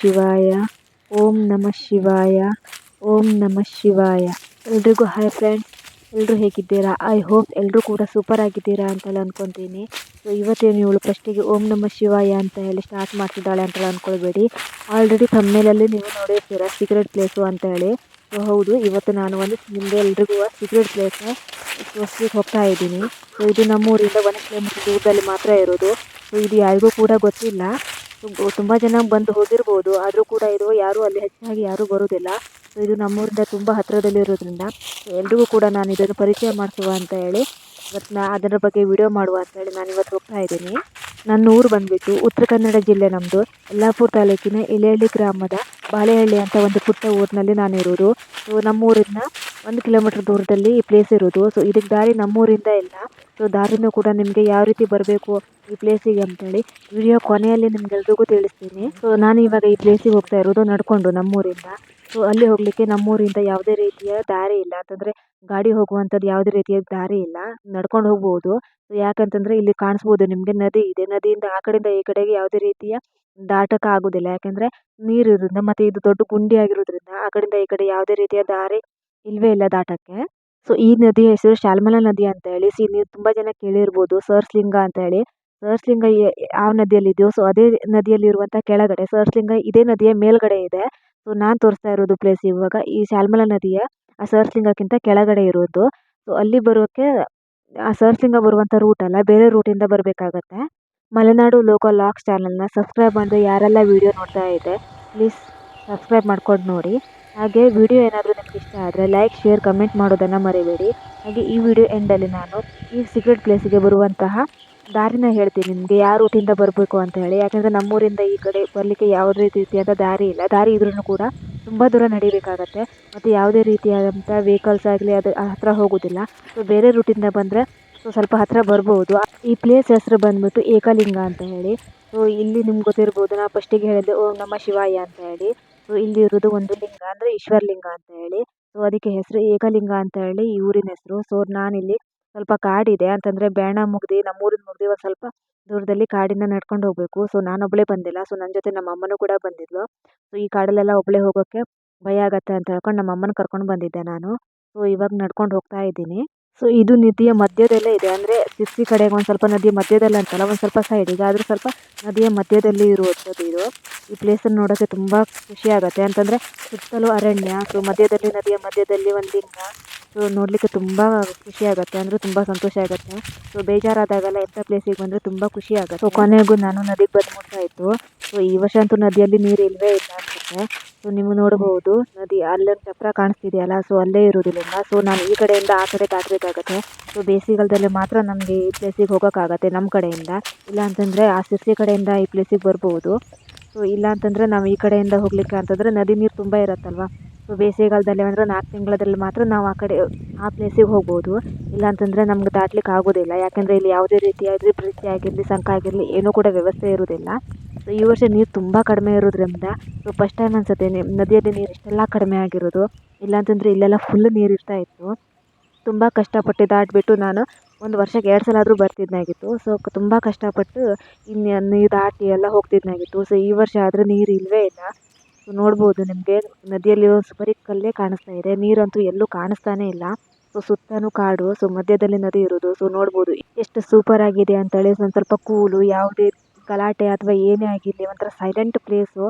ಶಿವಾಯ. ಓಂ ನಮಃ ಶಿವಾಯ. ಓಂ ನಮಃ ಶಿವಾಯ. ಎಲ್ರಿಗೂ ಹಾಯ್ ಫ್ರೆಂಡ್ಸ್ ಎಲ್ಲರೂ ಹೇಗಿದ್ದೀರಾ? ಐ ಹೋಪ್ ಎಲ್ಲರೂ ಕೂಡ ಸೂಪರ್ ಆಗಿದ್ದೀರಾ ಅಂತೆಲ್ಲ ಅಂದ್ಕೊತೀನಿ ಸೊ ಇವತ್ತೇನು ಇವಳು ಫಸ್ಟಿಗೆ ಓಂ ನಮಃ ಶಿವಾಯ ಅಂತ ಹೇಳಿ ಸ್ಟಾರ್ಟ್ ಮಾಡ್ತಿದ್ದಾಳೆ ಅಂತೆಲ್ಲ ಅಂದ್ಕೊಳ್ಬೇಡಿ ಆಲ್ರೆಡಿ ತಮ್ಮೇಲಲ್ಲಿ ನೀವು ನೋಡಿರ್ತೀರ ಸೀಕ್ರೆಟ್ ಪ್ಲೇಸು ಅಂತ ಹೇಳಿ. ಸೊ ಹೌದು, ಇವತ್ತು ನಾನು ಒಂದು ನಿಮಗೆ ಎಲ್ರಿಗೂ ಸೀಕ್ರೆಟ್ ಪ್ಲೇಸ್ ತೋರಿಸ್ಲಿಕ್ಕೆ ಹೋಗ್ತಾ ಇದ್ದೀನಿ. ಸೊ ಇದು ನಮ್ಮೂರಿಂದ ಒಂದು ಕಿಲೋಮೀಟರ್ ದೂರದಲ್ಲಿ ಮಾತ್ರ ಇರೋದು. ಸೊ ಇದು ಯಾರಿಗೂ ಕೂಡ ಗೊತ್ತಿಲ್ಲ. ತುಂಬ ಜನ ಬಂದು ಹೋಗಿರ್ಬೋದು. ಆದರೂ ಕೂಡ ಇದು ಯಾರೂ ಅಲ್ಲಿ ಹೆಚ್ಚಾಗಿ ಯಾರೂ ಬರೋದಿಲ್ಲ. ಇದು ನಮ್ಮೂರಿಂದ ತುಂಬ ಹತ್ತಿರದಲ್ಲಿರೋದ್ರಿಂದ ಎಲ್ರಿಗೂ ಕೂಡ ನಾನು ಇದನ್ನು ಪರಿಚಯ ಮಾಡಿಸುವ ಅಂತ ಹೇಳಿ ಇವತ್ತು ನಾ ಅದರ ಬಗ್ಗೆ ವಿಡಿಯೋ ಮಾಡುವ ಅಂತೇಳಿ ನಾನು ಇವತ್ತು ಹೋಗ್ತಾ ಇದ್ದೀನಿ. ನನ್ನ ಊರು ಬಂದುಬಿಟ್ಟು ಉತ್ತರ ಕನ್ನಡ ಜಿಲ್ಲೆ ನಮ್ಮದು ಯಲ್ಲಾಪುರ ತಾಲೂಕಿನ ಎಲೆಹಳ್ಳಿ ಗ್ರಾಮದ ಬಾಳೆಹಳ್ಳಿ ಅಂತ ಒಂದು ಪುಟ್ಟ ಊರಿನಲ್ಲಿ ನಾನು ಇರೋದು. ಸೊ ನಮ್ಮೂರಿಂದ ಒಂದು ಕಿಲೋಮೀಟ್ರ್ ದೂರದಲ್ಲಿ ಈ ಪ್ಲೇಸ್ ಇರೋದು. ಸೊ ಇದಕ್ಕೆ ದಾರಿ ನಮ್ಮೂರಿಂದ ಇಲ್ಲ. ಸೊ ದಾರಿನೂ ಕೂಡ ನಿಮಗೆ ಯಾವ ರೀತಿ ಬರಬೇಕು ಈ ಪ್ಲೇಸಿಗೆ ಅಂತೇಳಿ ವಿಡಿಯೋ ಕೊನೆಯಲ್ಲಿ ನಿಮ್ಗೆಲ್ರಿಗೂ ತಿಳಿಸ್ತೀನಿ. ಸೊ ನಾನು ಇವಾಗ ಈ ಪ್ಲೇಸಿಗೆ ಹೋಗ್ತಾ ಇರೋದು ನಡ್ಕೊಂಡು ನಮ್ಮೂರಿಂದ. ಅಲ್ಲಿ ಹೋಗಲಿಕ್ಕೆ ನಮ್ಮೂರಿಂದ ಯಾವುದೇ ರೀತಿಯ ದಾರಿ ಇಲ್ಲ. ಅಂತಂದರೆ ಗಾಡಿ ಹೋಗುವಂಥದ್ದು ಯಾವುದೇ ರೀತಿಯ ದಾರಿ ಇಲ್ಲ. ನಡ್ಕೊಂಡು ಹೋಗ್ಬೋದು. ಯಾಕಂತಂದರೆ ಇಲ್ಲಿ ಕಾಣಿಸ್ಬೋದು ನಿಮಗೆ ನದಿ ಇದೆ. ನದಿಯಿಂದ ಆ ಕಡೆಯಿಂದ ಈ ಕಡೆಗೆ ಯಾವುದೇ ರೀತಿಯ ದಾಟಕ್ಕೆ ಆಗೋದಿಲ್ಲ. ಯಾಕೆಂದರೆ ನೀರು ಇರೋದ್ರಿಂದ ಮತ್ತು ಇದು ದೊಡ್ಡ ಗುಂಡಿ ಆಗಿರೋದ್ರಿಂದ ಆ ಕಡೆಯಿಂದ ಈ ಕಡೆ ಯಾವುದೇ ರೀತಿಯ ದಾರಿ ಇಲ್ಲವೇ ಇಲ್ಲ ದಾಟಕ್ಕೆ. ಸೊ ಈ ನದಿಯ ಹೆಸರು ಶಾಲ್ಮಲ ನದಿ ಅಂತ ಹೇಳಿ. ಸಿ ನೀವು ತುಂಬ ಜನ ಕೇಳಿರ್ಬೋದು. ಸರ್ಸ್ಲಿಂಗ ಅಂತ ಹೇಳಿ. ಸರ್ಸ್ಲಿಂಗ ಯಾವ ನದಿಯಲ್ಲಿದೆಯೋ, ಸೊ ಅದೇ ನದಿಯಲ್ಲಿರುವಂಥ ಕೆಳಗಡೆ, ಸರ್ಸ್ಲಿಂಗ ಇದೇ ನದಿಯ ಮೇಲ್ಗಡೆ ಇದೆ. ಸೊ ನಾನು ತೋರಿಸ್ತಾ ಇರೋದು ಪ್ಲೇಸ್ ಇವಾಗ ಈ ಶಾಲ್ಮಲ ನದಿಯ ಆ ಸರ್ಸಿಂಗಕ್ಕಿಂತ ಕೆಳಗಡೆ ಇರೋದು. ಸೊ ಅಲ್ಲಿ ಬರೋಕ್ಕೆ ಆ ಸರ್ಸಿಂಗ ಬರುವಂಥ ರೂಟ್ ಅಲ್ಲ, ಬೇರೆ ರೂಟಿಂದ ಬರಬೇಕಾಗತ್ತೆ. ಮಲೆನಾಡು ಲೋಕಲ್ ಲಾಕ್ಸ್ ಚಾನಲ್ನ ಸಬ್ಸ್ಕ್ರೈಬ್ ಮಾಡಿದ್ರೆ ಯಾರೆಲ್ಲ ವೀಡಿಯೋ ನೋಡ್ತಾ ಇದೆ ಪ್ಲೀಸ್ ಸಬ್ಸ್ಕ್ರೈಬ್ ಮಾಡ್ಕೊಂಡು ನೋಡಿ. ಹಾಗೆ ವಿಡಿಯೋ ಏನಾದರೂ ನಿಮ್ಗೆ ಇಷ್ಟ ಆದರೆ ಲೈಕ್ ಶೇರ್ ಕಮೆಂಟ್ ಮಾಡೋದನ್ನು ಮರಿಬೇಡಿ. ಹಾಗೆ ಈ ವಿಡಿಯೋ ಎಂಡಲ್ಲಿ ನಾನು ಈ ಸೀಕ್ರೆಟ್ ಪ್ಲೇಸಿಗೆ ಬರುವಂತಹ ದಾರಿನ ಹೇಳ್ತೀನಿ. ನಿಮಗೆ ಯಾವ ರೂಟಿಂದ ಬರಬೇಕು ಅಂತ ಹೇಳಿ. ಯಾಕಂದರೆ ನಮ್ಮೂರಿಂದ ಈ ಕಡೆ ಬರಲಿಕ್ಕೆ ಯಾವುದೇ ರೀತಿಯಾದ ದಾರಿ ಇಲ್ಲ. ದಾರಿ ಇದ್ರೂ ಕೂಡ ತುಂಬ ದೂರ ನಡಿಬೇಕಾಗತ್ತೆ. ಮತ್ತು ಯಾವುದೇ ರೀತಿಯಾದಂಥ ವೆಹಿಕಲ್ಸ್ ಆಗಲಿ ಅದು ಹತ್ತಿರ ಹೋಗೋದಿಲ್ಲ. ಸೊ ಬೇರೆ ರೂಟಿಂದ ಬಂದರೆ ಸೊ, ಸ್ವಲ್ಪ ಹತ್ತಿರ ಬರ್ಬೋದು. ಈ ಪ್ಲೇಸ್ ಹೆಸರು ಬಂದ್ಬಿಟ್ಟು ಏಕಲಿಂಗ ಅಂತ ಹೇಳಿ. ಸೊ ಇಲ್ಲಿ ನಿಮ್ಗೆ ಗೊತ್ತಿರ್ಬೋದು. ನಾ ಫಸ್ಟಿಗೆ ಹೇಳಿದ್ದೆ ಓ ನಮ್ಮ ಶಿವಾಯ ಅಂತ ಹೇಳಿ. ಸೊ ಇಲ್ಲಿ ಇರೋದು ಒಂದು ಲಿಂಗ ಅಂದರೆ ಈಶ್ವರಲಿಂಗ ಅಂತ ಹೇಳಿ. ಸೊ ಅದಕ್ಕೆ ಹೆಸರು ಏಕಲಿಂಗ ಅಂತ ಹೇಳಿ ಈ ಊರಿನ ಹೆಸರು. ಸೊ ನಾನಿಲ್ಲಿ ಸ್ವಲ್ಪ ಕಾಡಿದೆ ಅಂತಂದರೆ ಬೇಣ ಮುಗ್ದು ನಮ್ಮೂರಿನ ಮುಗ್ದು ಒಂದು ಸ್ವಲ್ಪ ದೂರದಲ್ಲಿ ಕಾಡಿನ ನಡ್ಕೊಂಡು ಹೋಗಬೇಕು. ಸೊ ನಾನೊಬ್ಬಳೇ ಬಂದಿಲ್ಲ. ಸೊ ನನ್ನ ಜೊತೆ ನಮ್ಮ ಅಮ್ಮನೂ ಕೂಡ ಬಂದಿದ್ಲು. ಸೊ ಈ ಕಾಡಲ್ಲೆಲ್ಲ ಒಬ್ಬಳೇ ಹೋಗೋಕ್ಕೆ ಭಯ ಆಗತ್ತೆ ಅಂತ ಹೇಳ್ಕೊಂಡು ನಮ್ಮ ಅಮ್ಮನ ಕರ್ಕೊಂಡು ಬಂದಿದ್ದೆ ನಾನು. ಸೊ ಇವಾಗ ನಡ್ಕೊಂಡು ಹೋಗ್ತಾ ಇದ್ದೀನಿ. ಸೊ ಇದು ನದಿಯ ಮಧ್ಯದಲ್ಲೇ ಇದೆ. ಅಂದರೆ ಸಿರ್ಸಿ ಕಡೆಗೆ ಒಂದು ಸ್ವಲ್ಪ ನದಿಯ ಮಧ್ಯದಲ್ಲಿ ಅಂತಲ್ಲ, ಒಂದು ಸ್ವಲ್ಪ ಸೈಡಿಗೆ ಆದರೂ ಸ್ವಲ್ಪ ನದಿಯ ಮಧ್ಯದಲ್ಲಿ ಇರುವಂಥದ್ದು ಇದು. ಈ ಪ್ಲೇಸನ್ನು ನೋಡೋಕ್ಕೆ ತುಂಬ ಖುಷಿ ಆಗುತ್ತೆ. ಅಂತಂದರೆ ಸುತ್ತಲೂ ಅರಣ್ಯ ಸೊ ಮಧ್ಯದಲ್ಲಿ ನದಿಯ ಮಧ್ಯದಲ್ಲಿ ಒಂದು ಲಿಂಗ. ಸೊ ನೋಡಲಿಕ್ಕೆ ತುಂಬ ಖುಷಿ ಆಗುತ್ತೆ. ಅಂದರೆ ತುಂಬ ಸಂತೋಷ ಆಗುತ್ತೆ. ಸೊ ಬೇಜಾರಾದಾಗೆಲ್ಲ ಎಂಥ ಪ್ಲೇಸಿಗೆ ಬಂದರೆ ತುಂಬ ಖುಷಿ ಆಗುತ್ತೆ. ಸೊ ಕೊನೆಗೂ ನಾನು ನದಿಗೆ ಬಂದು ಮುಟ್ಟಾಯಿತು ಸೊ ಈ ವರ್ಷ ಅಂತೂ ನದಿಯಲ್ಲಿ ನೀರು ಇಲ್ಲವೇ ಇಲ್ಲ ಅನಿಸುತ್ತೆ. ಸೊ ನೀವು ನೋಡಬಹುದು, ನದಿ ಅಲ್ಲೊಂದು ಚಪ್ರ ಕಾಣಿಸ್ತಿದೆಯಲ್ಲ ಸೊ ಅಲ್ಲೇ ಇರೋದಿಲ್ಲ ಸೊ ನಾನು ಈ ಕಡೆಯಿಂದ ಆ ಕಡೆ ದಾಟಬೇಕಾಗತ್ತೆ. ಸೊ ಬೇಸಿಗೆಗಾಲದಲ್ಲಿ ಮಾತ್ರ ನಮಗೆ ಈ ಪ್ಲೇಸಿಗೆ ಹೋಗೋಕ್ಕಾಗತ್ತೆ ನಮ್ಮ ಕಡೆಯಿಂದ. ಇಲ್ಲ ಅಂತಂದರೆ ಆ ಸಿರ್ಸಿ ಕಡೆಯಿಂದ ಈ ಪ್ಲೇಸಿಗೆ ಬರ್ಬೋದು. ಸೊ ಇಲ್ಲ ಅಂತಂದರೆ ನಾವು ಈ ಕಡೆಯಿಂದ ಹೋಗ್ಲಿಕ್ಕೆ ಅಂತಂದರೆ ನದಿ ನೀರು ತುಂಬ ಇರುತ್ತಲ್ವ? ಸೊ ಬೇಸಿಗೆಗಾಲದಲ್ಲಿ ಅಂದರೆ ನಾಲ್ಕು ತಿಂಗಳಲ್ಲಿ ಮಾತ್ರ ನಾವು ಆ ಕಡೆ, ಆ ಪ್ಲೇಸಿಗೆ ಹೋಗ್ಬೋದು. ಇಲ್ಲ ಅಂತಂದರೆ ನಮ್ಗೆ ದಾಟ್ಲಿಕ್ಕೆ ಆಗೋದಿಲ್ಲ ಯಾಕೆಂದರೆ ಇಲ್ಲಿ ಯಾವುದೇ ರೀತಿಯಾಗಿ ಬ್ರಿಡ್ಜ್ ಆಗಿರಲಿ, ಸಂಕ ಆಗಿರಲಿ, ಏನೂ ಕೂಡ ವ್ಯವಸ್ಥೆ ಇರೋದಿಲ್ಲ ಸೊ ಈ ವರ್ಷ ನೀರು ತುಂಬ ಕಡಿಮೆ ಇರೋದ್ರಿಂದ ಸೊ ಫಸ್ಟ್ ಟೈಮ್ ಅನಿಸುತ್ತೆ ನದಿಯಲ್ಲಿ ನೀರು ಇಷ್ಟೆಲ್ಲ ಕಡಿಮೆ ಆಗಿರೋದು. ಇಲ್ಲ ಅಂತಂದರೆ ಇಲ್ಲೆಲ್ಲ ಫುಲ್ ನೀರು ಇರ್ತಾ ಇತ್ತು. ತುಂಬ ಕಷ್ಟಪಟ್ಟು ದಾಟಿಬಿಟ್ಟು ನಾನು ಒಂದು ವರ್ಷಕ್ಕೆ ಎರಡು ಸಲ ಆದರೂ ಬರ್ತಿದ್ದಾಗಿತ್ತು ಸೊ ತುಂಬ ಕಷ್ಟಪಟ್ಟು ಇನ್ನು ನೀರು ದಾಟಿ ಎಲ್ಲ ಹೋಗ್ತಿದ್ದಾಗಿತ್ತು ಸೊ ಈ ವರ್ಷ ಆದರೆ ನೀರು ಇಲ್ಲವೇ ಇಲ್ಲ. ಸೊ ನೋಡ್ಬೋದು ನಿಮಗೆ, ನದಿಯಲ್ಲಿರೋ ಬರೀ ಕಲ್ಲೇ ಕಾಣಿಸ್ತಾ ಇದೆ. ನೀರಂತೂ ಎಲ್ಲೂ ಕಾಣಿಸ್ತಾನೇ ಇಲ್ಲ. ಸೊ ಸುತ್ತಲೂ ಕಾಡು ಸೊ ಮಧ್ಯದಲ್ಲಿ ನದಿ ಇರೋದು. ಸೊ ನೋಡ್ಬೋದು, ಎಷ್ಟು ಸೂಪರ್ ಆಗಿದೆ ಅಂತೇಳಿ ಒಂದು ಸ್ವಲ್ಪ ಕೂಲು, ಯಾವುದೇ ಗಲಾಟೆ ಅಥವಾ ಏನೇ ಆಗಿರಲಿ, ಒಂಥರ ಸೈಲೆಂಟ್ ಪ್ಲೇಸು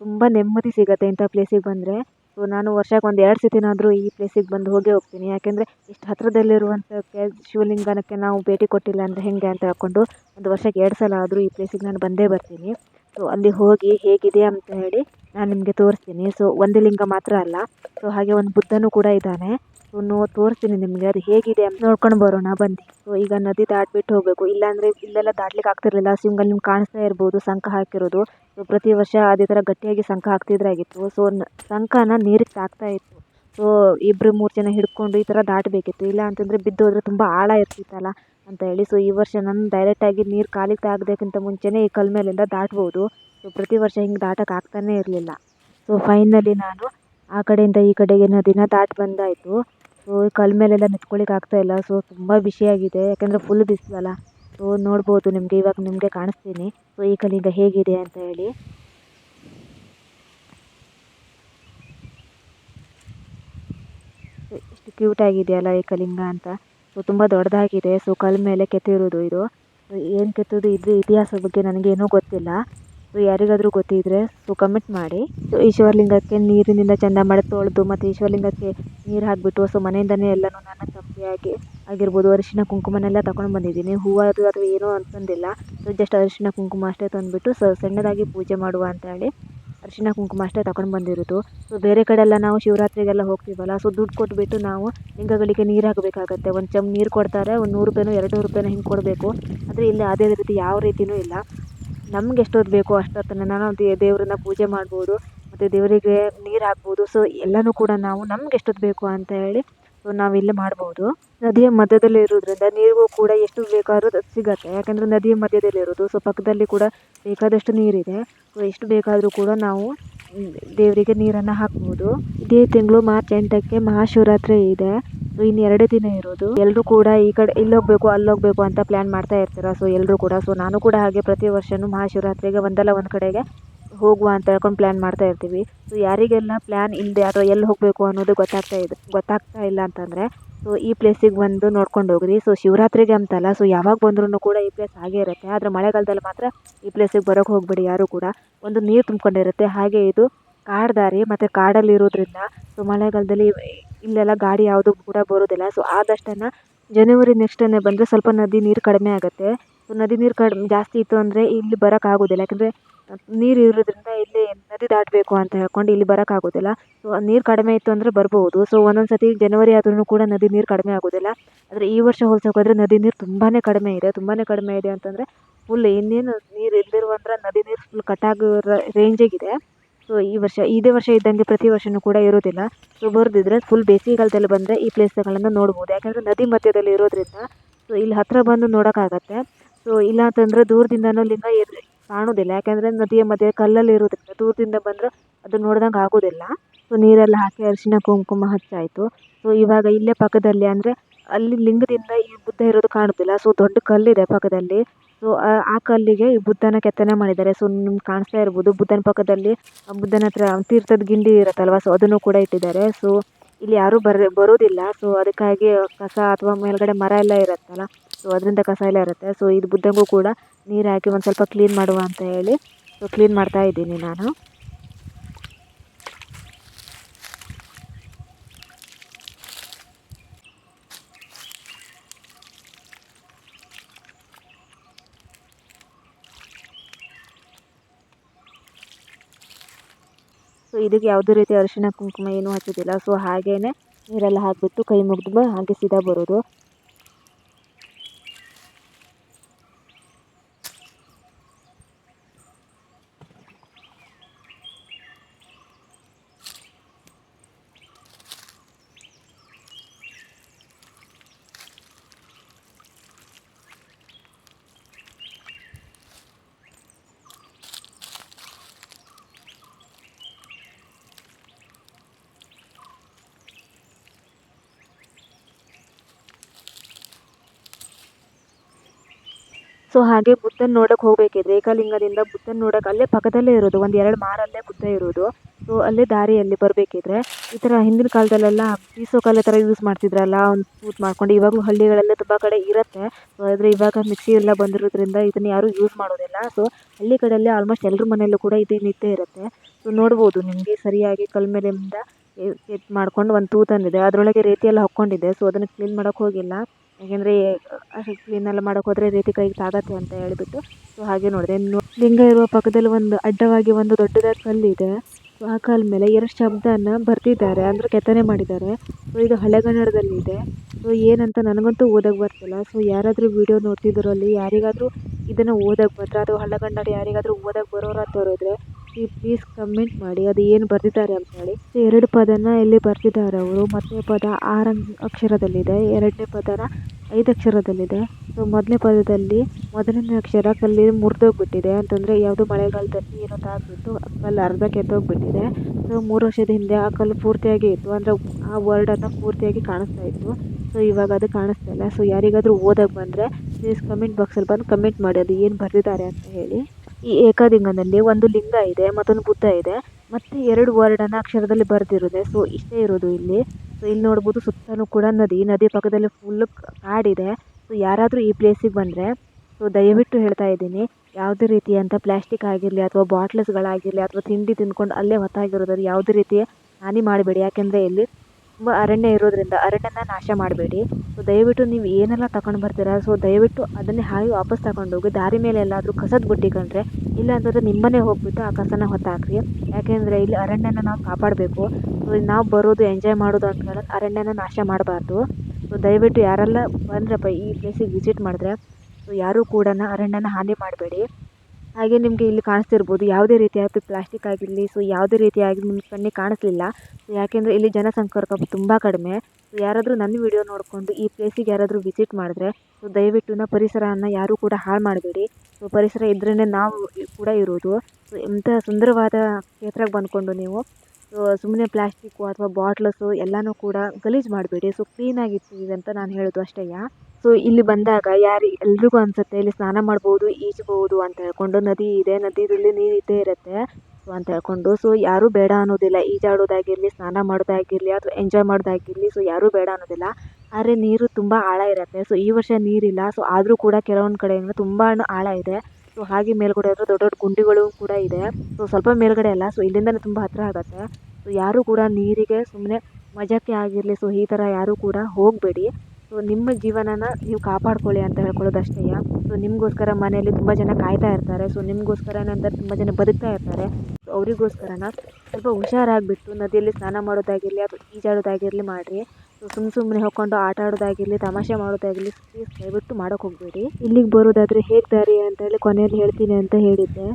ತುಂಬ ನೆಮ್ಮದಿ ಸಿಗುತ್ತೆ ಇಂಥ ಪ್ಲೇಸಿಗೆ ಬಂದರೆ. ಸೊ ನಾನು ವರ್ಷಕ್ಕೆ ಒಂದು ಎರಡು ಸತಿನಾದರೂ ಈ ಪ್ಲೇಸಿಗೆ ಬಂದು ಹೋಗೇ ಹೋಗ್ತೀನಿ. ಯಾಕೆಂದರೆ ಇಷ್ಟು ಹತ್ತಿರದಲ್ಲಿರುವಂಥಕ್ಕೆ ಶಿವಲಿಂಗನಕ್ಕೆ ನಾವು ಭೇಟಿ ಕೊಟ್ಟಿಲ್ಲ ಅಂದರೆ ಹೇಗೆ ಅಂತ ಹೇಳ್ಕೊಂಡು, ಒಂದು ವರ್ಷಕ್ಕೆ ಎರಡು ಸಲ ಆದರೂ ಈ ಪ್ಲೇಸಿಗೆ ನಾನು ಬಂದೇ ಬರ್ತೀನಿ. ಸೊ ಅಲ್ಲಿ ಹೋಗಿ ಹೇಗಿದೆ ಅಂತ ಹೇಳಿ ನಾನು ನಿಮಗೆ ತೋರಿಸ್ತೀನಿ. ಸೊ ಒಂದು ಲಿಂಗ ಮಾತ್ರ ಅಲ್ಲ. ಸೊ ಹಾಗೆ ಒಂದು ಬುದ್ಧನೂ ಕೂಡ ಇದ್ದಾನೆ. ಸೊ ನೋ, ತೋರಿಸ್ತೀನಿ ನಿಮಗೆ ಅದು ಹೇಗಿದೆ ಅಂತ ನೋಡ್ಕೊಂಡು ಬರೋಣ, ಬನ್ನಿ. ಸೊ ಈಗ ನದಿ ದಾಟ್ಬಿಟ್ಟು ಹೋಗಬೇಕು. ಇಲ್ಲಾಂದರೆ ಇಲ್ಲೆಲ್ಲ ದಾಟ್ಲಿಕ್ಕೆ ಆಗ್ತಿರಲಿಲ್ಲ. ಸಿಂಗಲ್ ನಿಮ್ಗೆ ಕಾಣಿಸ್ತಾ ಇರ್ಬೋದು, ಸಂಕ ಹಾಕಿರೋದು. ಸೊ ಪ್ರತಿ ವರ್ಷ ಅದೇ ಥರ ಗಟ್ಟಿಯಾಗಿ ಸಂಕ ಹಾಕ್ತಿದ್ರಾಗಿತ್ತು. ಸೊ ಸಂಕನ ನೀರಿಗೆ ತಾಕ್ತಾ ಇತ್ತು. ಸೊ ಇಬ್ಬರು ಮೂರು ಜನ ಹಿಡ್ಕೊಂಡು ಈ ಥರ ದಾಟಬೇಕಿತ್ತು. ಇಲ್ಲ ಅಂತಂದರೆ ಬಿದ್ದೋದ್ರೆ ತುಂಬ ಆಳ ಇರ್ತಿತ್ತಲ್ಲ. ಅಂತ ಹೇಳಿ. ಸೊ ಈ ವರ್ಷ ನಾನು ಡೈರೆಕ್ಟಾಗಿ ನೀರು ಕಾಲಿಗೆ ತಾಗೋದಕ್ಕಿಂತ ಮುಂಚೆನೇ ಈ ಕಲ್ಲು ಮೇಲಿಂದ ದಾಟ್ಬೋದು. ಸೊ ಪ್ರತಿ ವರ್ಷ ಹಿಂಗೆ ದಾಟಕ್ಕೆ ಆಗ್ತಾನೇ ಇರಲಿಲ್ಲ. ಸೊ ಫೈನಲಿ ನಾನು ಆ ಕಡೆಯಿಂದ ಈ ಕಡೆಗೆ ನದಿನ ದಾಟಿ ಬಂದಾಯಿತು. ಸೊ ಕಲ್ಲು ಮೇಲೆಲ್ಲ ಆಗ್ತಾ ಇಲ್ಲ. ಸೊ ತುಂಬ ಬಿಸಿಯಾಗಿದೆ ಯಾಕೆಂದರೆ ಫುಲ್ ಬಿಸಿಲಲ್ಲ ಸೊ ನೋಡ್ಬೋದು ನಿಮಗೆ. ಇವಾಗ ನಿಮಗೆ ಕಾಣಿಸ್ತೀನಿ. ಸೊ ಈ ಕಲ್ಲಿಂದ ಹೇಗಿದೆ ಅಂತ ಹೇಳಿ. ಎಷ್ಟು ಕ್ಯೂಟ್ ಆಗಿದೆಯಲ್ಲ ಈ ಕಲಿಂಗ ಅಂತ. ತುಂಬ ದೊಡ್ಡದಾಗಿದೆ. ಸೊ ಕಲ್ ಮೇಲೆ ಕೆತ್ತಿರೋದು ಇದು. ಏನು ಕೆತ್ತೋದು ಇದ್ರ ಇತಿಹಾಸದ ಬಗ್ಗೆ ನನಗೇನೂ ಗೊತ್ತಿಲ್ಲ. ಸೊ ಯಾರಿಗಾದರೂ ಗೊತ್ತಿದ್ರೆ ಸೊ ಕಮೆಂಟ್ ಮಾಡಿ. ಸೊ ಈಶ್ವರಲಿಂಗಕ್ಕೆ ನೀರಿನಿಂದ ಚಂದ ಮಾಡಿ ತೊಳೆದು ಮತ್ತು ಈಶ್ವರಲಿಂಗಕ್ಕೆ ನೀರು ಹಾಕಿಬಿಟ್ಟು ಸೊ ಮನೆಯಿಂದನೇ ಎಲ್ಲನೂ ನಾನು ತಂಪಿಯಾಗಿ ಆಗಿರ್ಬೋದು, ಅರಿಶಿನ ಕುಂಕುಮನೆಲ್ಲ ತಗೊಂಡು ಬಂದಿದ್ದೀನಿ. ಹೂವು ಅದು ಅಥವಾ ಏನೂ ಅಂತಂದಿಲ್ಲ. ಸೊ ಜಸ್ಟ್ ಅರಿಶಿನ ಕುಂಕುಮ ಅಷ್ಟೇ ತಂದುಬಿಟ್ಟು, ಸೊ, ಸಣ್ಣದಾಗಿ ಪೂಜೆ ಮಾಡುವ ಅಂತ ಹೇಳಿ ಅರಿಶಿನ ಕುಂಕುಮ ಅಷ್ಟೇ ತಗೊಂಡು ಬಂದಿರೋದು. ಸೊ ಬೇರೆ ಕಡೆ ಎಲ್ಲ ನಾವು ಶಿವರಾತ್ರಿಗೆಲ್ಲ ಹೋಗ್ತೀವಲ್ಲ ಸೊ ದುಡ್ಡು ಕೊಟ್ಬಿಟ್ಟು ನಾವು ಲಿಂಗಗಳಿಗೆ ನೀರು ಹಾಕಬೇಕಾಗತ್ತೆ. ಒಂದು ಚಮ್ ನೀರು ಕೊಡ್ತಾರೆ, ಒಂದು ನೂರು ರೂಪಾಯಿನೋ ಎರಡು ನೂರು ರೂಪಾಯಿನೋ ಹಿಂಗೆ ಕೊಡಬೇಕು. ಆದರೆ ಇಲ್ಲಿ ಅದೇ ರೀತಿ ಯಾವ ರೀತಿಯೂ ಇಲ್ಲ. ನಮ್ಗೆ ಎಷ್ಟೊತ್ತು ಬೇಕೋ ಅಷ್ಟೊತ್ತನ್ನು ನಾನು ದೇವರನ್ನ ಪೂಜೆ ಮಾಡ್ಬೋದು, ಮತ್ತು ದೇವರಿಗೆ ನೀರು ಹಾಕ್ಬೋದು. ಸೊ ಎಲ್ಲನೂ ಕೂಡ ನಾವು ನಮ್ಗೆ ಎಷ್ಟೊತ್ತು ಬೇಕು ಅಂತ ಹೇಳಿ ಸೊ ನಾವು ಇಲ್ಲಿ ಮಾಡ್ಬೋದು. ನದಿಯ ಮಧ್ಯದಲ್ಲಿ ಇರೋದ್ರಿಂದ ನೀರಿಗೂ ಕೂಡ ಎಷ್ಟು ಬೇಕಾದ್ರೂ ಸಿಗುತ್ತೆ. ಯಾಕಂದ್ರೆ ನದಿಯ ಮಧ್ಯದಲ್ಲಿ ಇರೋದು, ಸೊ ಪಕ್ಕದಲ್ಲಿ ಕೂಡ ಬೇಕಾದಷ್ಟು ನೀರಿದೆ. ಸೊ ಎಷ್ಟು ಬೇಕಾದರೂ ಕೂಡ ನಾವು ದೇವರಿಗೆ ನೀರನ್ನು ಹಾಕ್ಬೋದು. ಇದೇ ತಿಂಗಳು ಮಾರ್ಚ್ ಎಂಟಕ್ಕೆ ಮಹಾಶಿವರಾತ್ರಿ ಇದೆ. ಸೊ ಇನ್ನು ಎರಡೇ ದಿನ ಇರೋದು. ಎಲ್ಲರೂ ಕೂಡ ಈ ಕಡೆ ಇಲ್ಲಿ ಹೋಗಬೇಕು ಅಲ್ಲಿ ಹೋಗ್ಬೇಕು ಅಂತ ಪ್ಲ್ಯಾನ್ ಮಾಡ್ತಾ ಇರ್ತೀರ? ಸೊ ಎಲ್ಲರೂ ಕೂಡ. ಸೊ ನಾನು ಕೂಡ ಹಾಗೆ ಪ್ರತಿ ವರ್ಷವೂ ಮಹಾಶಿವರಾತ್ರಿಗೆ ಒಂದಲ್ಲ ಒಂದು ಕಡೆಗೆ ಹೋಗುವ ಅಂತ ಹೇಳ್ಕೊಂಡು ಪ್ಲ್ಯಾನ್ ಮಾಡ್ತಾ ಇರ್ತೀವಿ. ಸೊ ಯಾರಿಗೆಲ್ಲ ಪ್ಲ್ಯಾನ್ ಇಲ್ಲದೆ ಅಥವಾ ಎಲ್ಲಿ ಹೋಗಬೇಕು ಅನ್ನೋದು ಗೊತ್ತಾಗ್ತಾ ಇದೆ, ಗೊತ್ತಾಗ್ತಾ ಇಲ್ಲ ಅಂತಂದರೆ ಸೊ ಈ ಪ್ಲೇಸಿಗೆ ಬಂದು ನೋಡ್ಕೊಂಡು ಹೋಗ್ರಿ. ಸೊ ಶಿವರಾತ್ರಿಗೆ ಅಂತಲ್ಲ ಸೊ ಯಾವಾಗ ಬಂದ್ರೂ ಕೂಡ ಈ ಪ್ಲೇಸ್ ಹಾಗೇ ಇರುತ್ತೆ. ಆದರೆ ಮಳೆಗಾಲದಲ್ಲಿ ಮಾತ್ರ ಈ ಪ್ಲೇಸಿಗೆ ಬರೋಕ್ಕೆ ಹೋಗಬೇಡಿ ಯಾರು ಕೂಡ. ಒಂದು ನೀರು ತುಂಬ್ಕೊಂಡಿರುತ್ತೆ. ಹಾಗೆ ಇದು ಕಾಡು ದಾರಿ ಮತ್ತು ಕಾಡಲ್ಲಿ ಇರೋದ್ರಿಂದ ಸೊ ಮಳೆಗಾಲದಲ್ಲಿ ಇಲ್ಲೆಲ್ಲ ಗಾಡಿ ಯಾವುದು ಕೂಡ ಬರೋದಿಲ್ಲ. ಸೊ ಆದಷ್ಟನ್ನು ಜನವರಿ ನೆಕ್ಸ್ಟನ್ನೇ ಬಂದರೆ ಸ್ವಲ್ಪ ನದಿ ನೀರು ಕಡಿಮೆ ಆಗುತ್ತೆ. ಸೊ ನದಿ ನೀರು ಕಡಿಮೆ ಜಾಸ್ತಿ ಇತ್ತು ಅಂದರೆ ಇಲ್ಲಿ ಬರೋಕ್ಕಾಗೋದಿಲ್ಲ ಯಾಕಂದರೆ ನೀರು ಇರೋದ್ರಿಂದ ಇಲ್ಲಿ ನದಿ ದಾಟಬೇಕು ಅಂತ ಹೇಳ್ಕೊಂಡು ಇಲ್ಲಿ ಬರೋಕ್ಕಾಗೋದಿಲ್ಲ ಸೊ ನೀರು ಕಡಿಮೆ ಇತ್ತು ಅಂದರೆ ಬರ್ಬೋದು. ಸೊ ಒಂದೊಂದು ಸತಿ ಜನವರಿ ಆದ್ರೂ ಕೂಡ ನದಿ ನೀರು ಕಡಿಮೆ ಆಗೋದಿಲ್ಲ. ಆದರೆ ಈ ವರ್ಷ ಹೋಲ್ಸೋಕೆ ಹೋದರೆ ನದಿ ನೀರು ತುಂಬಾ ಕಡಿಮೆ ಇದೆ. ತುಂಬಾ ಕಡಿಮೆ ಇದೆ ಅಂತಂದರೆ ಫುಲ್ ಇನ್ನೇನು ನೀರು ಇಲ್ದಿರುವಂದ್ರೆ ನದಿ ನೀರು ಫುಲ್ ಕಟ್ಟಾಗೋ ರೇಂಜಿಗಿದೆ ಸೊ ಈ ವರ್ಷ, ಇದೇ ವರ್ಷ ಇದ್ದಂಗೆ ಪ್ರತಿ ವರ್ಷನೂ ಕೂಡ ಇರೋದಿಲ್ಲ. ಸೊ ಬರದಿದ್ರೆ ಫುಲ್ ಬೇಸಿಗೆಗಾಲದಲ್ಲಿ ಬಂದರೆ ಈ ಪ್ಲೇಸ್ಗಳನ್ನು ನೋಡ್ಬೋದು. ಯಾಕೆಂದರೆ ನದಿ ಮಧ್ಯದಲ್ಲಿ ಇರೋದ್ರಿಂದ ಸೊ ಇಲ್ಲಿ ಹತ್ತಿರ ಬಂದು ನೋಡೋಕ್ಕಾಗತ್ತೆ. ಸೊ ಇಲ್ಲ ಅಂತಂದರೆ ದೂರದಿಂದನೂ ಲಿಂಗ ಎದ್ದು ಕಾಣೋದಿಲ್ಲ. ಯಾಕೆಂದರೆ ನದಿಯ ಮಧ್ಯೆ ಕಲ್ಲಲ್ಲಿ ಇರೋದ್ರಿಂದ ದೂರದಿಂದ ಬಂದರೆ ಅದು ನೋಡ್ದಂಗೆ ಆಗೋದಿಲ್ಲ. ಸೊ ನೀರೆಲ್ಲ ಹಾಕಿ ಅರಿಶಿಣ, ಕುಂಕುಮ ಹಚ್ಚಾಯಿತು. ಸೊ ಇವಾಗ ಇಲ್ಲೇ ಪಕ್ಕದಲ್ಲಿ ಅಂದರೆ ಅಲ್ಲಿ ಲಿಂಗದಿಂದ ಈ ಬುದ್ಧ ಇರೋದು ಕಾಣುವುದಿಲ್ಲ ಸೊ ದೊಡ್ಡ ಕಲ್ಲಿದೆ ಪಕ್ಕದಲ್ಲಿ. ಸೊ ಆ ಕಲ್ಲಿಗೆ ಈ ಬುದ್ಧನ ಕೆತ್ತನೆ ಮಾಡಿದ್ದಾರೆ. ಸೊ ನಿಮ್ಗೆ ಕಾಣಿಸ್ತಾ ಇರ್ಬೋದು, ಬುದ್ಧನ ಪಕ್ಕದಲ್ಲಿ ಬುದ್ಧನ ಹತ್ರ ತೀರ್ಥದ ಗಿಂಡಿ ಇರುತ್ತಲ್ವ? ಸೊ ಅದನ್ನು ಕೂಡ ಇಟ್ಟಿದ್ದಾರೆ. ಸೊ ಇಲ್ಲಿ ಯಾರೂ ಬರ ಬರೋದಿಲ್ಲ. ಸೊ ಅದಕ್ಕಾಗಿ ಕಸ ಅಥವಾ ಮೇಲ್ಗಡೆ ಮರ ಎಲ್ಲ ಇರುತ್ತಲ್ಲ ಸೊ ಅದರಿಂದ ಕಸ ಎಲ್ಲ ಇರುತ್ತೆ. ಸೊ ಇದು ಬುದ್ಧಂಗೂ ಕೂಡ ನೀರು ಹಾಕಿ ಒಂದು ಸ್ವಲ್ಪ ಕ್ಲೀನ್ ಮಾಡುವ ಅಂತ ಹೇಳಿ ಸೊ ಕ್ಲೀನ್ ಮಾಡ್ತಾ ಇದ್ದೀನಿ ನಾನು. ಇದಕ್ಕೆ ಯಾವುದೇ ರೀತಿ ಅರಿಶಿಣ ಕುಂಕುಮ ಏನೂ ಹಚ್ಚೋದಿಲ್ಲ ಸೊ ಹಾಗೇ ನೀರೆಲ್ಲ ಹಾಕಿಬಿಟ್ಟು ಕೈ ಮುಗಿದು ಹಾಗೆ ಸೀದಾ ಬರೋದು. ಸೊ ಹಾಗೆ ಬುದ್ಧನ ನೋಡಕ್ಕೆ ಹೋಗಬೇಕಿದ್ರೆ ಏಕಲಿಂಗದಿಂದ ಬುದ್ಧನ ನೋಡಕ್ಕೆ ಅಲ್ಲೇ ಪಕ್ಕದಲ್ಲೇ ಇರೋದು, ಒಂದು ಎರಡು ಮಾರಲ್ಲೇ ಬುದ್ಧ ಇರೋದು. ಸೊ ಅಲ್ಲೇ ದಾರಿಯಲ್ಲಿ ಬರಬೇಕಿದ್ರೆ ಈ ಥರ ಹಿಂದಿನ ಕಾಲದಲ್ಲೆಲ್ಲ ಬೀಸೋ ಕಲ್ಲು ಥರ ಯೂಸ್ ಮಾಡ್ತಿದ್ರಲ್ಲ, ಒಂದು ಸ್ಮೂತ್ ಮಾಡ್ಕೊಂಡು ಇವಾಗಲೂ ಹಳ್ಳಿಗಳಲ್ಲೇ ತುಂಬ ಕಡೆ ಇರುತ್ತೆ. ಸೊ ಆದರೆ ಇವಾಗ ಮಿಕ್ಸಿ ಎಲ್ಲ ಬಂದಿರೋದ್ರಿಂದ ಇದನ್ನು ಯಾರೂ ಯೂಸ್ ಮಾಡೋದಿಲ್ಲ. ಸೊ ಹಳ್ಳಿ ಕಡೆಯಲ್ಲಿ ಆಲ್ಮೋಸ್ಟ್ ಎಲ್ಲರ ಮನೆಯಲ್ಲೂ ಕೂಡ ಇದು ನಿತ್ಯ ಇರುತ್ತೆ. ಸೊ ನೋಡ್ಬೋದು ನಿಮಗೆ ಸರಿಯಾಗಿ ಕಲ್ ಮೇಲಿಂದ ಎತ್ ಮಾಡ್ಕೊಂಡು ಒಂದು ತೂತನಿದೆ ಅದರೊಳಗೆ ರೇತಿ ಎಲ್ಲ ಸೊ ಅದನ್ನು ಕ್ಲೀನ್ ಮಾಡೋಕೆ ಹೋಗಿಲ್ಲ. ಅಷ್ಟು ಕ್ಲೀನೆಲ್ಲ ಮಾಡೋಕೆ ಹೋದರೆ ರೀತಿ ಕೈಗೆ ತಾಗತ್ತೆ ಅಂತ ಹೇಳಿಬಿಟ್ಟು ಸೊ ಹಾಗೆ ನೋಡಿದೆ. ಲಿಂಗ ಇರುವ ಪಕ್ಕದಲ್ಲಿ ಒಂದು ಅಡ್ಡವಾಗಿ ಒಂದು ದೊಡ್ಡದಾದ ಕಲ್ಲಿದೆ ಸೊ ಆ ಕಲ್ಲ ಮೇಲೆ ಎರಡು ಶಬ್ದನ ಬರೆದಿದ್ದಾರೆ. ಅಂದರೆ ಕೆತ್ತನೆ ಮಾಡಿದ್ದಾರೆ. ಸೊ ಇದು. ಹಳೆಗನ್ನಡದಲ್ಲಿದೆ ಸೊ ಏನಂತ ನನಗಂತೂ ಓದೋಕೆ ಬರ್ತಿಲ್ಲ. ಸೊ ಯಾರಾದರೂ ವಿಡಿಯೋ ನೋಡ್ತಿದ್ದರಲ್ಲಿ ಯಾರಿಗಾದರೂ ಇದನ್ನು ಓದಕ್ಕೆ ಬಂದರೆ ಅಥವಾ ಹಳೆಗನ್ನಡ ಯಾರಿಗಾದರೂ ಓದೋಕೆ ಬರೋರು ಅಂಥವ್ರು ಇದ್ದರೆ ಪ್ಲೀಸ್ ಕಮೆಂಟ್ ಮಾಡಿ, ಅದು ಏನು ಬರೆದಿದ್ದಾರೆ ಅಂತ ಹೇಳಿ. ಎರಡು ಪದನ ಇಲ್ಲಿ ಬರೆದಿದ್ದಾರೆ ಅವರು? ಮೊದಲನೇ ಪದ ಆರು ಅಕ್ಷರದಲ್ಲಿದೆ, ಎರಡನೇ ಪದನ ಐದು ಅಕ್ಷರದಲ್ಲಿದೆ. ಸೊ ಮೊದಲನೇ ಪದದಲ್ಲಿ ಮೊದಲನೇ ಅಕ್ಷರ ಕಲ್ಲಿ ಮುರಿದೋಗ್ಬಿಟ್ಟಿದೆ. ಅಂತಂದರೆ ಯಾವುದೋ ಮಳೆಗಾಲದಲ್ಲಿ ಏನೋ ತಾಗಿಬಿಟ್ಟು ಕಲ್ಲು ಅರ್ಧ ಕೆತ್ತೋಗ್ಬಿಟ್ಟಿದೆ. ಸೊ ಮೂರು ವರ್ಷದ ಹಿಂದೆ ಆ ಕಲ್ಲು ಪೂರ್ತಿಯಾಗಿ ಇತ್ತು. ಅಂದರೆ ಆ ವರ್ಡನ್ನು ಪೂರ್ತಿಯಾಗಿ ಕಾಣಿಸ್ತಾ ಇತ್ತು. ಸೊ ಇವಾಗ ಅದು ಕಾಣಿಸ್ತಾ ಇಲ್ಲ. ಸೊ ಯಾರಿಗಾದರೂ ಓದೋಕೆ ಬಂದರೆ ಪ್ಲೀಸ್ ಕಮೆಂಟ್ ಬಾಕ್ಸಲ್ಲಿ ಬಂದು ಕಮೆಂಟ್ ಮಾಡಿ, ಅದು ಏನು ಬರೆದಿದ್ದಾರೆ ಅಂತ ಹೇಳಿ. ಈ ಏಕಲಿಂಗದಲ್ಲಿ ಒಂದು ಲಿಂಗ ಇದೆ, ಮತ್ತೊಂದು ಬುದ್ಧ ಇದೆ, ಮತ್ತೆ ಎರಡು ವರ್ಡ್ ಅನ್ನ ಅಕ್ಷರದಲ್ಲಿ ಬರೆದಿರೋದೆ ಸೊ ಇಷ್ಟೇ ಇರೋದು ಇಲ್ಲಿ. ಸೊ ಇಲ್ಲಿ ನೋಡಬಹುದು ಸುತ್ತಲೂ ಕೂಡ ನದಿ ನದಿ ಪಕ್ಕದಲ್ಲಿ ಫುಲ್ ಕಾಡಿದೆ. ಸೊ ಯಾರಾದರೂ ಈ ಪ್ಲೇಸಿಗೆ ಬಂದರೆ ಸೊ ದಯವಿಟ್ಟು ಹೇಳ್ತಾ ಇದ್ದೀನಿ, ಯಾವುದೇ ರೀತಿಯಂಥ ಪ್ಲಾಸ್ಟಿಕ್ ಆಗಿರಲಿ ಅಥವಾ ಬಾಟ್ಲಸ್ಗಳಾಗಿರಲಿ ಅಥವಾ ತಿಂಡಿ ತಿಂದ್ಕೊಂಡು ಅಲ್ಲೇ ಹೊತ್ತಾಗಿರೋದಾದ್ರೆ ಯಾವುದೇ ರೀತಿಯ ಹಾನಿ ಮಾಡಬೇಡಿ. ಯಾಕೆಂದರೆ ಇಲ್ಲಿ ಅರಣ್ಯ ಇರೋದ್ರಿಂದ ಅರಣ್ಯನ ನಾಶ ಮಾಡಬೇಡಿ. ಸೊ ದಯವಿಟ್ಟು ನೀವು ಏನೆಲ್ಲ ತಗೊಂಡು ಬರ್ತೀರಾ? ಸೊ ದಯವಿಟ್ಟು ಅದನ್ನೇ ಹಾಗೆ ವಾಪಸ್ ತಗೊಂಡೋಗಿ ದಾರಿ ಮೇಲೆ ಎಲ್ಲಾದರೂ ಕಸದ ಬುಟ್ಟಿ ಕಂಡ್ರೆ, ಇಲ್ಲ ಅಂತಂದರೆ ನಿಮ್ಮನ್ನೇ ಹೋಗ್ಬಿಟ್ಟು ಆ ಕಸನ ಹೊತ್ತಾಕ್ರಿ. ಯಾಕೆಂದರೆ ಇಲ್ಲಿ ಅರಣ್ಯನ ನಾವು ಕಾಪಾಡಬೇಕು. ಸೊ ನಾವು ಬರೋದು, ಎಂಜಾಯ್ ಮಾಡೋದು ಅಂತ ಹೇಳೋದು ಅರಣ್ಯನ ನಾಶ ಮಾಡಬಾರ್ದು. ಸೊ ದಯವಿಟ್ಟು ಯಾರೆಲ್ಲ ಬಂದ್ರಪ್ಪ ಈ ಪ್ಲೇಸಿಗೆ ವಿಸಿಟ್ ಮಾಡಿದ್ರೆ ಸೊ ಯಾರೂ ಕೂಡ ಅರಣ್ಯನ ಹಾನಿ ಮಾಡಬೇಡಿ. ಹಾಗೆ ನಿಮಗೆ ಇಲ್ಲಿ ಕಾಣಿಸ್ತಿರ್ಬೋದು. ಯಾವುದೇ ರೀತಿಯಾದ ಪ್ಲಾಸ್ಟಿಕ್ ಆಗಿರಲಿ ಸೊ ಯಾವುದೇ ರೀತಿಯಾಗಿ ನಿಮ್ಮ ಕಣ್ಣಿಗೆ ಕಾಣಿಸ್ಲಿಲ್ಲ. ಯಾಕೆಂದರೆ ಇಲ್ಲಿ ಜನಸಂಪರ್ಕ ತುಂಬ ಕಡಿಮೆ. ಯಾರಾದರೂ ನನ್ನ ವಿಡಿಯೋ ನೋಡಿಕೊಂಡು ಈ ಪ್ಲೇಸಿಗೆ ಯಾರಾದರೂ ವಿಸಿಟ್ ಮಾಡಿದ್ರೆ ಸೊ ದಯವಿಟ್ಟು ನಾವು ಯಾರು ಯಾರೂ ಕೂಡ ಹಾಳು ಮಾಡಬೇಡಿ. ಸೊ ಪರಿಸರ ಇದ್ರೇ ನಾವು ಕೂಡ ಇರೋದು. ಸೊ ಇಂಥ ಸುಂದರವಾದ ಕ್ಷೇತ್ರಕ್ಕೆ ಬಂದ್ಕೊಂಡು ನೀವು ಸುಮ್ಮನೆ ಪ್ಲಾಸ್ಟಿಕ್ಕು ಅಥವಾ ಬಾಟ್ಲಸ್ಸು ಎಲ್ಲನೂ ಕೂಡ ಗಲೀಜು ಮಾಡಬೇಡಿ. ಸೊ ಕ್ಲೀನಾಗಿ ಇರ್ತೀವಿ ಅಂತ ನಾನು ಹೇಳೋದು ಅಷ್ಟೇ ಸೊ ಇಲ್ಲಿ ಬಂದಾಗ ಯಾರು, ಎಲ್ರಿಗೂ ಅನಿಸುತ್ತೆ, ಇಲ್ಲಿ ಸ್ನಾನ ಮಾಡ್ಬೋದು, ಈಜಬಹುದು ಅಂತ ಹೇಳ್ಕೊಂಡು ನದಿ ಇದೆ, ನದಿಯಲ್ಲಿ ನೀರು ಇದ್ದೇ ಇರುತ್ತೆ ಸೊ ಅಂತ ಹೇಳ್ಕೊಂಡು. ಸೊ ಯಾರೂ ಬೇಡ ಅನ್ನೋದಿಲ್ಲ, ಈಜಾಡೋದಾಗಿರಲಿ, ಸ್ನಾನ ಮಾಡೋದಾಗಿರಲಿ ಅಥವಾ ಎಂಜಾಯ್ ಮಾಡೋದಾಗಿರಲಿ ಸೊ ಯಾರೂ ಬೇಡ ಅನ್ನೋದಿಲ್ಲ. ಆದರೆ ನೀರು ತುಂಬ ಆಳ ಇರುತ್ತೆ. ಸೊ ಈ ವರ್ಷ ನೀರಿಲ್ಲ. ಸೊ ಆದರೂ ಕೂಡ ಕೆಲವೊಂದು ಕಡೆಯಿಂದ ತುಂಬಾ ಆಳ ಇದೆ. ಸೊ ಹಾಗೆ ಮೇಲ್ಗಡೆ ಹತ್ರ ದೊಡ್ಡ ದೊಡ್ಡ ಗುಂಡಿಗಳು ಕೂಡ ಇದೆ. ಸೊ ಸ್ವಲ್ಪ ಮೇಲ್ಗಡೆ ಅಲ್ಲ. ಸೊ ಇಲ್ಲಿಂದಲೇ ತುಂಬ ಹತ್ತಿರ ಆಗುತ್ತೆ. ಸೊ ಯಾರೂ ಕೂಡ ನೀರಿಗೆ ಸುಮ್ಮನೆ ಮಜಕ್ಕೆ ಆಗಿರಲಿ. ಸೊ ಈ ಥರ ಯಾರೂ ಕೂಡ ಹೋಗಬೇಡಿ. ಸೊ ನಿಮ್ಮ ಜೀವನನ ನೀವು ಕಾಪಾಡ್ಕೊಳ್ಳಿ ಅಂತ ಹೇಳ್ಕೊಳ್ಳೋದು ಅಷ್ಟೇ ಸೊ ನಿಮಗೋಸ್ಕರ ಮನೆಯಲ್ಲಿ ತುಂಬ ಜನ ಕಾಯ್ತಾ ಇರ್ತಾರೆ. ಸೊ ನಿಮಗೋಸ್ಕರನೇ ಅಂತ ತುಂಬ ಜನ ಬದುಕ್ತಾ ಇರ್ತಾರೆ. ಸೊ ಅವರಿಗೋಸ್ಕರನ ಸ್ವಲ್ಪ ಹುಷಾರಾಗಿಬಿಟ್ಟು ನದಿಯಲ್ಲಿ ಸ್ನಾನ ಮಾಡೋದಾಗಿರಲಿ ಅಥವಾ ಈಜಾಡೋದಾಗಿರಲಿ ಮಾಡಿರಿ. ಸುಮ್ಮ ಸುಮ್ಮನೆ ಹೋಗ್ಕೊಂಡು ಆಟ ಆಡೋದಾಗಿರಲಿ ತಮಾಷೆ ಮಾಡೋದಾಗಿರಲಿ ಪ್ಲೀಸ್ ದಯವಿಟ್ಟು ಮಾಡೋಕೆ ಹೋಗಬೇಡಿ. ಇಲ್ಲಿಗೆ ಬರೋದಾದರೆ ಹೇಗೆ ದಾರಿ ಅಂತೇಳಿ ಕೊನೆಯಲ್ಲಿ ಹೇಳ್ತೀನಿ ಅಂತ ಹೇಳಿದ್ದೆ.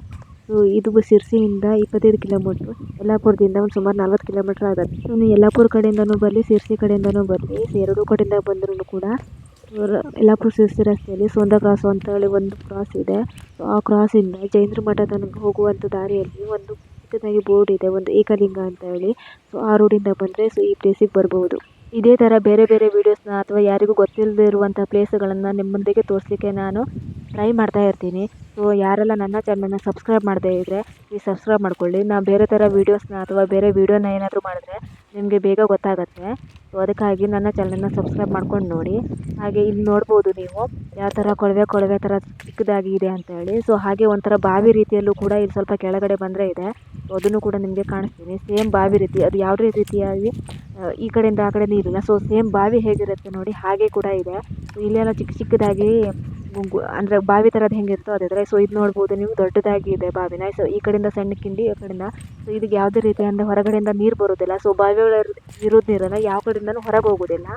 ಸೊ ಇದು ಸಿರ್ಸಿಯಿಂದ ಇಪ್ಪತ್ತೈದು ಕಿಲೋಮೀಟ್ರು ಯಲ್ಲಾಪುರದಿಂದ ಒಂದು ಸುಮಾರು ನಲ್ವತ್ತು ಕಿಲೋಮೀಟ್ರ್ ಆಗುತ್ತೆ. ಸೊ ನೀವು ಯಲ್ಲಾಪುರ ಕಡೆಯಿಂದನೂ ಬರಲಿ, ಸಿರ್ಸಿ ಕಡೆಯಿಂದನೂ ಬರಲಿ. ಎರಡೂ ಕಡೆಯಿಂದ ಬಂದ್ರೂ ಕೂಡ ಯಲ್ಲಾಪುರ ಸಿರ್ಸಿ ರಸ್ತೆಯಲ್ಲಿ ಸೋಂದಾ ಕ್ರಾಸು ಅಂತೇಳಿ ಒಂದು ಕ್ರಾಸ್ ಇದೆ. ಸೊ ಆ ಕ್ರಾಸಿಂದ ಜೈನ್ರ ಮಠ ತನಕ ಹೋಗುವಂಥ ದಾರಿಯಲ್ಲಿ ಒಂದು ಚಿಕ್ಕದಾಗಿ ಬೋರ್ಡ್ ಇದೆ, ಒಂದು ಏಕಲಿಂಗ ಅಂತ ಹೇಳಿ. ಸೊ ಆ ರೋಡಿಂದ ಬಂದರೆ ಸೊ ಈ ಪ್ಲೇಸಿಗೆ ಬರ್ಬೋದು. ಇದೇ ಥರ ಬೇರೆ ಬೇರೆ ವೀಡಿಯೋಸ್ನ ಅಥವಾ ಯಾರಿಗೂ ಗೊತ್ತಿಲ್ಲದೆ ಇರುವಂಥ ಪ್ಲೇಸ್ಗಳನ್ನು ನಿಮ್ಮೊಂದಿಗೆ ತೋರಿಸ್ಲಿಕ್ಕೆ ನಾನು ಟ್ರೈ ಮಾಡ್ತಾ ಇರ್ತೀನಿ. ಸೊ ಯಾರೆಲ್ಲ ನನ್ನ ಚಾನಲ್ನ ಸಬ್ಸ್ಕ್ರೈಬ್ ಮಾಡದೇ ಇದ್ದರೆ ಪ್ಲೀಸ್ ಸಬ್ಸ್ಕ್ರೈಬ್ ಮಾಡ್ಕೊಳ್ಳಿ. ನಾನು ಬೇರೆ ಥರ ವೀಡಿಯೋಸ್ನ ಅಥವಾ ಬೇರೆ ವೀಡಿಯೋನ ಏನಾದರೂ ಮಾಡಿದ್ರೆ ನಿಮಗೆ ಬೇಗ ಗೊತ್ತಾಗುತ್ತೆ. ಸೊ ಅದಕ್ಕಾಗಿ ನನ್ನ ಚಾನಲ್ನ ಸಬ್ಸ್ಕ್ರೈಬ್ ಮಾಡ್ಕೊಂಡು ನೋಡಿ. ಹಾಗೆ ಇಲ್ಲಿ ನೋಡ್ಬೋದು ನೀವು, ಯಾವ ಥರ ಕೊಳವೆ ಕೊಳವೆ ಥರ ಚಿಕ್ಕದಾಗಿ ಇದೆ ಅಂತ ಹೇಳಿ. ಸೊ ಹಾಗೆ ಒಂಥರ ಬಾವಿ ರೀತಿಯಲ್ಲೂ ಕೂಡ ಇಲ್ಲಿ ಸ್ವಲ್ಪ ಕೆಳಗಡೆ ಬಂದರೆ ಇದೆ. ಸೊ ಅದನ್ನು ಕೂಡ ನಿಮಗೆ ಕಾಣಿಸ್ತೀನಿ. ಸೇಮ್ ಬಾವಿ ರೀತಿ, ಅದು ಯಾವುದೇ ರೀತಿಯಾಗಿ ಈ ಕಡೆಯಿಂದ ಆ ಕಡೆ ನೀರಿಲ್ಲ ಸೊ ಸೇಮ್ ಬಾವಿ ಹೇಗಿರುತ್ತೆ ನೋಡಿ, ಹಾಗೆ ಕೂಡ ಇದೆ. ಸೊ ಇಲ್ಲೆಲ್ಲ ಚಿಕ್ಕ ಚಿಕ್ಕದಾಗಿ ಗುಂಗು ಅಂದರೆ ಬಾವಿ ಥರದ್ದು ಹೆಂಗಿರುತ್ತೋ ಅದೇ ಥರ ಸೊ ಇದು ನೋಡ್ಬೋದು ನೀವು ದೊಡ್ಡದಾಗಿ ಇದೆ ಬಾವಿನ. ಸೊ ಈ ಕಡೆಯಿಂದ ಸಣ್ಣ ಕಿಂಡಿ, ಆ ಕಡೆಯಿಂದ. ಸೊ ಇದಕ್ಕೆ ಯಾವುದೇ ರೀತಿಯಿಂದ ಹೊರಗಡೆಯಿಂದ ನೀರು ಬರೋದಿಲ್ಲ. ಸೊ ಬಾವಿ ಒಳಗೆ ಇರೋದು ನೀರನ್ನು ಯಾವ ಕಡೆಯಿಂದನೂ ಹೊರಗೆ ಹೋಗೋದಿಲ್ಲ.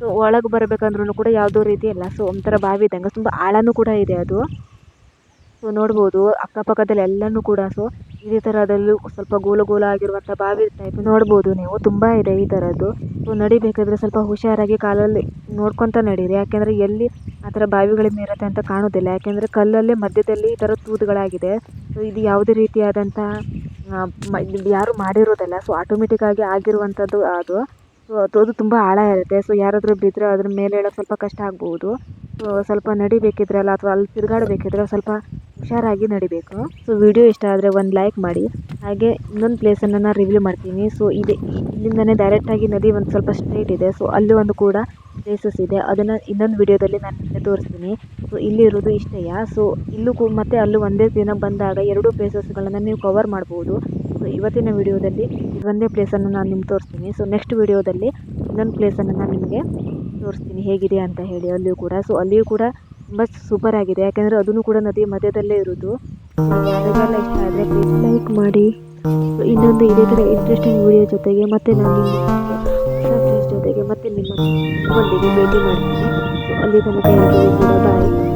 ಸೊ ಒಳಗೆ ಬರಬೇಕಂದ್ರೂ ಕೂಡ ಯಾವುದೋ ರೀತಿ ಇಲ್ಲ. ಸೊ ಒಂಥರ ಬಾವಿ ಇದ್ದಂಗೆ. ತುಂಬ ಆಳವೂ ಕೂಡ ಇದೆ ಅದು. ನೋಡ್ಬೋದು, ಅಕ್ಕಪಕ್ಕದಲ್ಲಿ ಎಲ್ಲನೂ ಕೂಡ ಸೊ ಇದೇ ಥರದಲ್ಲೂ ಸ್ವಲ್ಪ ಗೋಲು ಗೋಲು ಆಗಿರುವಂಥ ಬಾವಿ ಟೈಪ್ ನೋಡ್ಬೋದು ನೀವು, ತುಂಬ ಇದೆ ಈ ಥರದ್ದು ಸೊ ನಡಿಬೇಕಾದರೆ ಸ್ವಲ್ಪ ಹುಷಾರಾಗಿ ಕಾಲಲ್ಲಿ ನೋಡ್ಕೊತ ನಡೀರಿ, ಯಾಕೆಂದರೆ ಎಲ್ಲಿ ಆ ಥರ ಬಾವಿಗಳಿಂದ ಇರುತ್ತೆ ಅಂತ ಕಾಣೋದಿಲ್ಲ, ಯಾಕೆಂದರೆ ಕಲ್ಲಲ್ಲೇ ಮಧ್ಯದಲ್ಲಿ ಈ ಥರ ತೂತುಗಳಾಗಿದೆ. ಸೊ ಇದು ಯಾವುದೇ ರೀತಿಯಾದಂಥ ಯಾರೂ ಮಾಡಿರೋದಲ್ಲ ಸೊ ಆಟೋಮೆಟಿಕ್ಕಾಗಿ ಆಗಿರುವಂಥದ್ದು ಅದು. ಸೊ ಅದು ತುಂಬ ಆಳ ಇರುತ್ತೆ ಸೊ ಯಾರಾದರೂ ಬಿದ್ದರೆ ಅದ್ರ ಮೇಲೆ ಹೇಳೋಕ್ಕೆ ಸ್ವಲ್ಪ ಕಷ್ಟ ಆಗ್ಬೋದು. ಸೊ ಸ್ವಲ್ಪ ನಡಿಬೇಕಿದ್ರಲ್ಲ, ಅಥವಾ ಅಲ್ಲಿ ತಿರುಗಾಡಬೇಕಿದ್ರೆ ಸ್ವಲ್ಪ ಹುಷಾರಾಗಿ ನಡಿಬೇಕು. ಸೊ ವಿಡಿಯೋ ಇಷ್ಟ ಆದರೆ ಒಂದು ಲೈಕ್ ಮಾಡಿ. ಹಾಗೆ ಇನ್ನೊಂದು ಪ್ಲೇಸನ್ನು ನಾನು ರಿವ್ಯೂ ಮಾಡ್ತೀನಿ. ಸೊ ಇದೆ. ಇಲ್ಲಿಂದನೇ ಡೈರೆಕ್ಟಾಗಿ ನದಿ ಒಂದು ಸ್ವಲ್ಪ ಸ್ಟ್ರೈಟ್ ಇದೆ. ಸೊ ಅಲ್ಲಿ ಒಂದು ಕೂಡ ಪ್ಲೇಸಸ್ ಇದೆ. ಅದನ್ನು ಇನ್ನೊಂದು ವಿಡಿಯೋದಲ್ಲಿ ನಾನು ನಿಮಗೆ ತೋರಿಸ್ತೀನಿ. ಸೊ ಇಲ್ಲಿರೋದು ಇಷ್ಟೆಯ ಸೊ ಇಲ್ಲೂ ಕೂ ಮತ್ತು ಅಲ್ಲೂ ಒಂದೇ ದಿನ ಬಂದಾಗ ಎರಡೂ ಪ್ಲೇಸಸ್ಗಳನ್ನು ನೀವು ಕವರ್ ಮಾಡ್ಬೋದು. ಸೊ ಇವತ್ತಿನ ವಿಡಿಯೋದಲ್ಲಿ ಒಂದೇ ಪ್ಲೇಸನ್ನು ನಾನು ನಿಮ್ಗೆ ತೋರಿಸ್ತೀನಿ. ಸೊ ನೆಕ್ಸ್ಟ್ ವಿಡಿಯೋದಲ್ಲಿ ಇನ್ನೊಂದು ಪ್ಲೇಸನ್ನು ನಾನು ನಿಮಗೆ ತೋರಿಸ್ತೀನಿ. ಹೇಗಿದೆ ಅಂತ ಹೇಳಿ ಅಲ್ಲಿಯೂ ಕೂಡ. ಸೊ ಅಲ್ಲಿಯೂ ಕೂಡ ತುಂಬ ಸೂಪರ್ ಆಗಿದೆ. ಯಾಕೆಂದರೆ ಅದನ್ನು ಕೂಡ ನದಿ ಮಧ್ಯದಲ್ಲೇ ಇರೋದು. ಯಾರಿಗೆಲ್ಲ ಇಷ್ಟ ಆದರೆ ಪ್ಲೀಸ್ ಲೈಕ್ ಮಾಡಿ. ಇನ್ನೊಂದು ಇದೇ ಥರ ಇಂಟ್ರೆಸ್ಟಿಂಗ್ ವಿಡಿಯೋ ಜೊತೆಗೆ ಮತ್ತೆ ನಾನು ಜೊತೆಗೆ ಮತ್ತೆ ನಿಮ್ಮ ನಿಮ್ಮೊಂದಿಗೆ ಭೇಟಿ ಮಾಡ್ತೀನಿ. ಅಲ್ಲಿ ತನಕ ಬಾಯ್